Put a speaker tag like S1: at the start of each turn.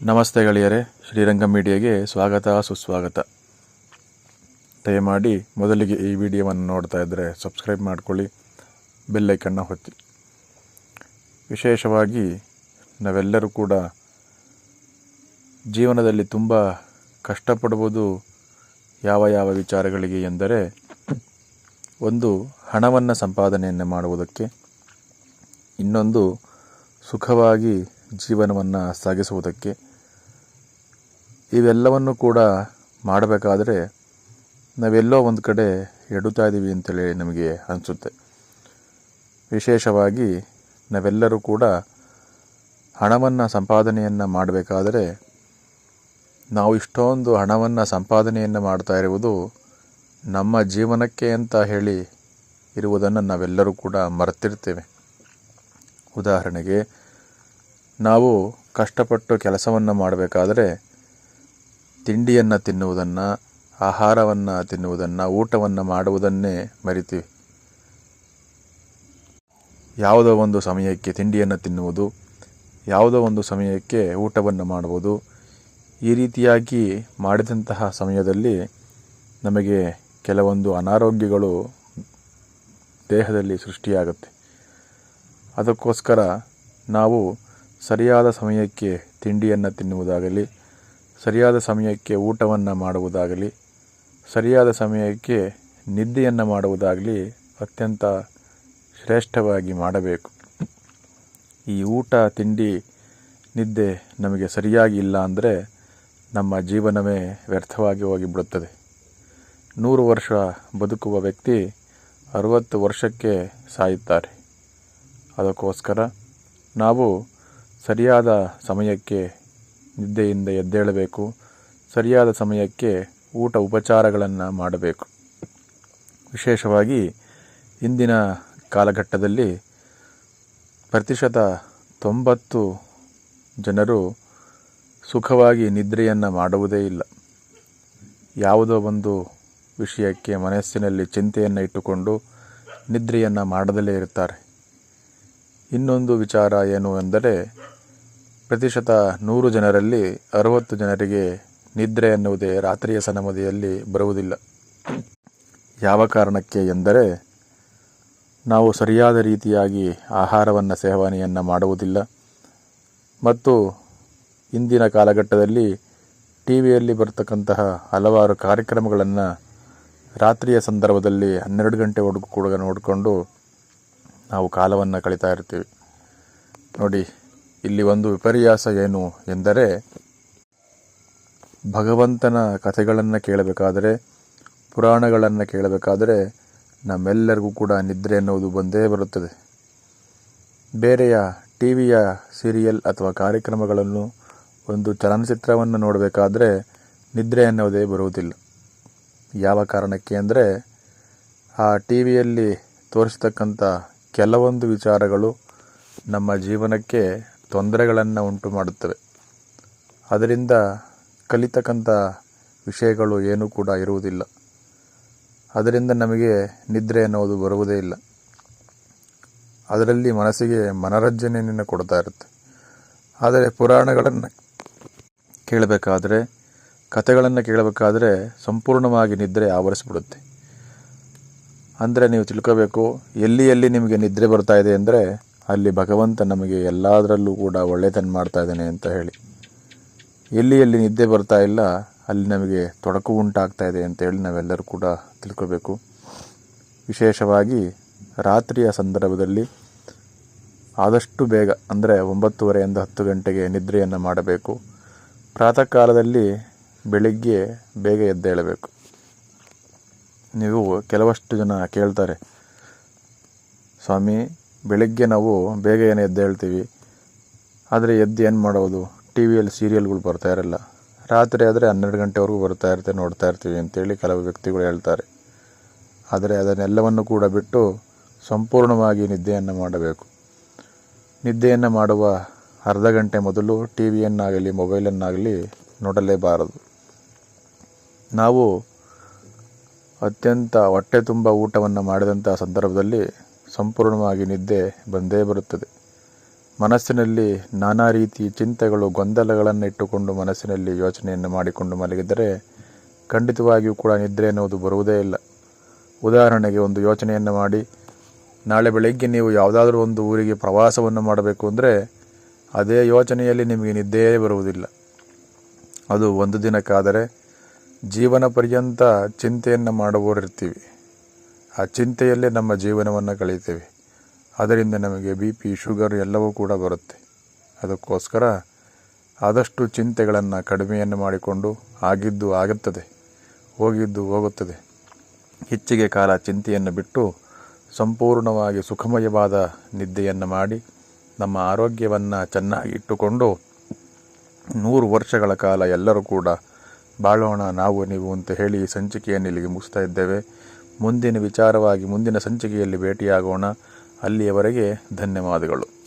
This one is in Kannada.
S1: ನಮಸ್ತೆ ಗೆಳೆಯರೇ, ಶ್ರೀರಂಗ ಮೀಡಿಯಾಗೆ ಸ್ವಾಗತ, ಸುಸ್ವಾಗತ. ದಯಮಾಡಿ ಮೊದಲಿಗೆ ಈ ವಿಡಿಯೋವನ್ನು ನೋಡ್ತಾ ಇದ್ದರೆ ಸಬ್ಸ್ಕ್ರೈಬ್ ಮಾಡ್ಕೊಳ್ಳಿ ಬೆಲ್ಲೈಕನ್ನು ಹೊತ್ತಿ ವಿಶೇಷವಾಗಿ ನಾವೆಲ್ಲರೂ ಕೂಡ ಜೀವನದಲ್ಲಿ ತುಂಬ ಕಷ್ಟಪಡುವುದು ಯಾವ ಯಾವ ವಿಚಾರಗಳಿಗೆ ಎಂದರೆ, ಒಂದು ಹಣವನ್ನು ಸಂಪಾದನೆಯನ್ನು ಮಾಡುವುದಕ್ಕೆ, ಇನ್ನೊಂದು ಸುಖವಾಗಿ ಜೀವನವನ್ನು ಸಾಗಿಸುವುದಕ್ಕೆ ಇವೆಲ್ಲವನ್ನು ಕೂಡ ಮಾಡಬೇಕಾದರೆ ನಾವೆಲ್ಲೋ ಒಂದು ಕಡೆ ಎಡುತ್ತಾ ಇದ್ದೀವಿ ಅಂತೇಳಿ ನಮಗೆ ಅನಿಸುತ್ತೆ. ವಿಶೇಷವಾಗಿ ನಾವೆಲ್ಲರೂ ಕೂಡ ಹಣವನ್ನು ಸಂಪಾದನೆಯನ್ನು ಮಾಡಬೇಕಾದರೆ ನಾವು ಇಷ್ಟೊಂದು ಹಣವನ್ನು ಸಂಪಾದನೆಯನ್ನು ಮಾಡ್ತಾ ಇರುವುದು ನಮ್ಮ ಜೀವನಕ್ಕೆ ಅಂತ ಹೇಳಿ ಇರುವುದನ್ನು ನಾವೆಲ್ಲರೂ ಕೂಡ ಮರೆತಿರ್ತೇವೆ. ಉದಾಹರಣೆಗೆ ನಾವು ಕಷ್ಟಪಟ್ಟು ಕೆಲಸವನ್ನು ಮಾಡಬೇಕಾದರೆ ತಿಂಡಿಯನ್ನು ತಿನ್ನುವುದನ್ನು, ಆಹಾರವನ್ನು ತಿನ್ನುವುದನ್ನು, ಊಟವನ್ನು ಮಾಡುವುದನ್ನೇ ಮರಿತೀವಿ. ಯಾವುದೋ ಒಂದು ಸಮಯಕ್ಕೆ ತಿಂಡಿಯನ್ನು ತಿನ್ನುವುದು, ಯಾವುದೋ ಒಂದು ಸಮಯಕ್ಕೆ ಊಟವನ್ನು ಮಾಡುವುದು, ಈ ರೀತಿಯಾಗಿ ಮಾಡಿದಂತಹ ಸಮಯದಲ್ಲಿ ನಮಗೆ ಕೆಲವೊಂದು ಅನಾರೋಗ್ಯಗಳು ದೇಹದಲ್ಲಿ ಸೃಷ್ಟಿಯಾಗುತ್ತೆ. ಅದಕ್ಕೋಸ್ಕರ ನಾವು ಸರಿಯಾದ ಸಮಯಕ್ಕೆ ತಿಂಡಿಯನ್ನು ತಿನ್ನುವುದಾಗಲಿ ಸರಿಯಾದ ಸಮಯಕ್ಕೆ ಊಟವನ್ನು ಮಾಡುವುದಾಗಲಿ, ಸರಿಯಾದ ಸಮಯಕ್ಕೆ ನಿದ್ದೆಯನ್ನು ಮಾಡುವುದಾಗಲಿ ಅತ್ಯಂತ ಶ್ರೇಷ್ಠವಾಗಿ ಮಾಡಬೇಕು. ಈ ಊಟ, ತಿಂಡಿ, ನಿದ್ದೆ ನಮಗೆ ಸರಿಯಾಗಿ ಇಲ್ಲ ಅಂದರೆ ನಮ್ಮ ಜೀವನವೇ ವ್ಯರ್ಥವಾಗಿ ಹೋಗಿಬಿಡುತ್ತದೆ. ನೂರು ವರ್ಷ ಬದುಕುವ ವ್ಯಕ್ತಿ ಅರುವತ್ತು ವರ್ಷಕ್ಕೆ ಸಾಯುತ್ತಾರೆ. ಅದಕ್ಕೋಸ್ಕರ ನಾವು ಸರಿಯಾದ ಸಮಯಕ್ಕೆ ನಿದ್ದೆಯಿಂದ ಎದ್ದೇಳಬೇಕು. ಸರಿಯಾದ ಸಮಯಕ್ಕೆ ಊಟ ಉಪಚಾರಗಳನ್ನು ಮಾಡಬೇಕು. ವಿಶೇಷವಾಗಿ ಇಂದಿನ ಕಾಲಘಟ್ಟದಲ್ಲಿ ಪ್ರತಿಶತ ತೊಂಬತ್ತು ಜನರು ಸುಖವಾಗಿ ನಿದ್ರೆಯನ್ನು ಮಾಡುವುದೇ ಇಲ್ಲ. ಯಾವುದೋ ಒಂದು ವಿಷಯಕ್ಕೆ ಮನಸ್ಸಿನಲ್ಲಿ ಚಿಂತೆಯನ್ನು ಇಟ್ಟುಕೊಂಡು ನಿದ್ರೆಯನ್ನು ಮಾಡದಲೇ ಇರ್ತಾರೆ. ಇನ್ನೊಂದು ವಿಚಾರ ಏನು ಎಂದರೆ ಪ್ರತಿಶತ ನೂರು ಜನರಲ್ಲಿ ಅರವತ್ತು ಜನರಿಗೆ ನಿದ್ರೆ ಎನ್ನುವುದೇ ರಾತ್ರಿಯ ಸನಮದಿಯಲ್ಲಿ ಬರುವುದಿಲ್ಲ. ಯಾವ ಕಾರಣಕ್ಕೆ ಎಂದರೆ, ನಾವು ಸರಿಯಾದ ರೀತಿಯಾಗಿ ಆಹಾರವನ್ನು, ಸೇವನೆಯನ್ನು ಮಾಡುವುದಿಲ್ಲ. ಮತ್ತು ಇಂದಿನ ಕಾಲಘಟ್ಟದಲ್ಲಿ ಟಿ ವಿಯಲ್ಲಿ ಬರ್ತಕ್ಕಂತಹ ಹಲವಾರು ಕಾರ್ಯಕ್ರಮಗಳನ್ನು ರಾತ್ರಿಯ ಸಂದರ್ಭದಲ್ಲಿ ಹನ್ನೆರಡು ಗಂಟೆ ಒಳಗೂ ಕೂಡ ನೋಡಿಕೊಂಡು ನಾವು ಕಾಲವನ್ನು ಕಳೀತಾ ಇರ್ತೀವಿ. ನೋಡಿ ಇಲ್ಲಿ ಒಂದು ವಿಪರ್ಯಾಸ ಏನು ಎಂದರೆ ಭಗವಂತನ ಕಥೆಗಳನ್ನು ಕೇಳಬೇಕಾದರೆ, ಪುರಾಣಗಳನ್ನು ಕೇಳಬೇಕಾದರೆ ನಮ್ಮೆಲ್ಲರಿಗೂ ಕೂಡ ನಿದ್ರೆ ಅನ್ನೋದು ಬಂದೇ ಬರುತ್ತದೆ. ಬೇರೆಯ ಟಿ ವಿಯ ಸೀರಿಯಲ್ ಅಥವಾ ಕಾರ್ಯಕ್ರಮಗಳನ್ನು ಒಂದು ಚಲನಚಿತ್ರವನ್ನು ನೋಡಬೇಕಾದ್ರೆ ನಿದ್ರೆ ಅನ್ನೋದೇ ಬರುವುದಿಲ್ಲ. ಯಾವ ಕಾರಣಕ್ಕೆ ಅಂದರೆ, ಆ ಟಿ ವಿಯಲ್ಲಿ ತೋರಿಸ್ತಕ್ಕಂಥ ಕೆಲವೊಂದು ವಿಚಾರಗಳು ನಮ್ಮ ಜೀವನಕ್ಕೆ ತೊಂದರೆಗಳನ್ನು ಉಂಟು ಮಾಡುತ್ತವೆ. ಅದರಿಂದ ಕಲಿತಕ್ಕಂಥ ವಿಷಯಗಳು ಏನೂ ಕೂಡ ಇರುವುದಿಲ್ಲ. ಅದರಿಂದ ನಮಗೆ ನಿದ್ರೆ ಅನ್ನೋದು ಬರುವುದೇ ಇಲ್ಲ. ಅದರಲ್ಲಿ ಮನಸ್ಸಿಗೆ ಮನರಂಜನೆಯನ್ನು ಕೊಡ್ತಾ ಇರುತ್ತೆ. ಆದರೆ ಪುರಾಣಗಳನ್ನು ಕೇಳಬೇಕಾದ್ರೆ, ಕಥೆಗಳನ್ನು ಕೇಳಬೇಕಾದ್ರೆ ಸಂಪೂರ್ಣವಾಗಿ ನಿದ್ರೆ ಆವರಿಸ್ಬಿಡುತ್ತೆ. ಅಂದರೆ ನೀವು ತಿಳ್ಕೋಬೇಕು, ಎಲ್ಲಿ ಎಲ್ಲಿ ನಿಮಗೆ ನಿದ್ರೆ ಬರ್ತಾ ಇದೆ ಅಂದರೆ ಅಲ್ಲಿ ಭಗವಂತ ನಮಗೆ ಎಲ್ಲದರಲ್ಲೂ ಕೂಡ ಒಳ್ಳೆಯದನ್ನು ಮಾಡ್ತಾ ಇದ್ದಾನೆ ಅಂತ ಹೇಳಿ. ಎಲ್ಲಿ ಎಲ್ಲಿ ನಿದ್ದೆ ಬರ್ತಾ ಇಲ್ಲ, ಅಲ್ಲಿ ನಮಗೆ ತೊಡಕು ಉಂಟಾಗ್ತಾ ಇದೆ ಅಂತ ಹೇಳಿ ನಾವೆಲ್ಲರೂ ಕೂಡ ತಿಳ್ಕೋಬೇಕು. ವಿಶೇಷವಾಗಿ ರಾತ್ರಿಯ ಸಂದರ್ಭದಲ್ಲಿ ಆದಷ್ಟು ಬೇಗ, ಅಂದರೆ ಒಂಬತ್ತುವರೆಯಿಂದ ಹತ್ತು ಗಂಟೆಗೆ ನಿದ್ರೆಯನ್ನು ಮಾಡಬೇಕು. ಪ್ರಾತಃ ಕಾಲದಲ್ಲಿ ಬೆಳಿಗ್ಗೆ ಬೇಗ ಎದ್ದೇಳಬೇಕು ನೀವು ಕೆಲವಷ್ಟು ಜನ ಕೇಳ್ತಾರೆ, ಸ್ವಾಮಿ ಬೆಳಗ್ಗೆ ನಾವು ಬೇಗ ಏನು ಎದ್ದೇಳ್ತೀವಿ ಆದರೆ ಎದ್ದು ಏನು ಮಾಡೋದು? ಟಿ ವಿಯಲ್ಲಿ ಸೀರಿಯಲ್ಗಳು ಬರ್ತಾ ಇರಲ್ಲ. ರಾತ್ರಿ ಆದರೆ ಹನ್ನೆರಡು ಗಂಟೆವರೆಗೂ ಬರ್ತಾ ಇರುತ್ತೆ, ನೋಡ್ತಾ ಇರ್ತೀವಿ ಅಂತೇಳಿ ಕೆಲವು ವ್ಯಕ್ತಿಗಳು ಹೇಳ್ತಾರೆ. ಆದರೆ ಅದನ್ನೆಲ್ಲವನ್ನು ಕೂಡ ಬಿಟ್ಟು ಸಂಪೂರ್ಣವಾಗಿ ನಿದ್ದೆಯನ್ನು ಮಾಡಬೇಕು. ನಿದ್ದೆಯನ್ನು ಮಾಡುವ ಅರ್ಧ ಗಂಟೆ ಮೊದಲು ಟಿ ವಿಯನ್ನಾಗಲಿ ಮೊಬೈಲನ್ನಾಗಲಿ ನೋಡಲೇಬಾರದು. ನಾವು ಅತ್ಯಂತ ಹೊಟ್ಟೆ ತುಂಬ ಊಟವನ್ನು ಮಾಡಿದಂಥ ಸಂದರ್ಭದಲ್ಲಿ ಸಂಪೂರ್ಣವಾಗಿ ನಿದ್ದೆ ಬಂದೇ ಬರುತ್ತದೆ. ಮನಸ್ಸಿನಲ್ಲಿ ನಾನಾ ರೀತಿ ಚಿಂತೆಗಳು ಗೊಂದಲಗಳನ್ನು ಇಟ್ಟುಕೊಂಡು ಮನಸ್ಸಿನಲ್ಲಿ ಯೋಚನೆಯನ್ನು ಮಾಡಿಕೊಂಡು ಮಲಗಿದರೆ ಖಂಡಿತವಾಗಿಯೂ ಕೂಡ ನಿದ್ರೆ ಅನ್ನೋದು ಬರುವುದೇ ಇಲ್ಲ. ಉದಾಹರಣೆಗೆ ಒಂದು ಯೋಚನೆಯನ್ನು ಮಾಡಿ, ನಾಳೆ ಬೆಳಗ್ಗೆ ನೀವು ಯಾವುದಾದ್ರೂ ಒಂದು ಊರಿಗೆ ಪ್ರವಾಸವನ್ನು ಮಾಡಬೇಕು ಅಂದರೆ ಅದೇ ಯೋಚನೆಯಲ್ಲಿ ನಿಮಗೆ ನಿದ್ದೆಯೇ ಬರುವುದಿಲ್ಲ. ಅದು ಒಂದು ದಿನಕ್ಕಾದರೆ ಜೀವನ ಪರ್ಯಂತ ಚಿಂತೆಯನ್ನು ಮಾಡುವವರಿರ್ತೀವಿ. ಆ ಚಿಂತೆಯಲ್ಲೇ ನಮ್ಮ ಜೀವನವನ್ನು ಕಳೀತೇವೆ ಅದರಿಂದ ನಮಗೆ ಬಿ ಪಿ, ಶುಗರ್ ಎಲ್ಲವೂ ಕೂಡ ಬರುತ್ತೆ. ಅದಕ್ಕೋಸ್ಕರ ಆದಷ್ಟು ಚಿಂತೆಗಳನ್ನು ಕಡಿಮೆಯನ್ನು ಮಾಡಿಕೊಂಡು ಆಗಿದ್ದು ಆಗುತ್ತದೆ, ಹೋಗಿದ್ದು ಹೋಗುತ್ತದೆ. ಹೆಚ್ಚಿಗೆ ಕಾಲ ಚಿಂತೆಯನ್ನು ಬಿಟ್ಟು ಸಂಪೂರ್ಣವಾಗಿ ಸುಖಮಯವಾದ ನಿದ್ದೆಯನ್ನು ಮಾಡಿ ನಮ್ಮ ಆರೋಗ್ಯವನ್ನು ಚೆನ್ನಾಗಿ ಇಟ್ಟುಕೊಂಡು ನೂರು ವರ್ಷಗಳ ಕಾಲ ಎಲ್ಲರೂ ಕೂಡ ಬಾಳೋಣ, ನಾವು, ನೀವು ಅಂತ ಹೇಳಿ ಈ ಸಂಚಿಕೆಯನ್ನು ಇಲ್ಲಿಗೆ ಮುಗಿಸ್ತಾ ಇದ್ದೇವೆ. ಮುಂದಿನ ವಿಚಾರವಾಗಿ ಮುಂದಿನ ಸಂಚಿಕೆಯಲ್ಲಿ ಭೇಟಿಯಾಗೋಣ. ಅಲ್ಲಿಯವರೆಗೆ ಧನ್ಯವಾದಗಳು.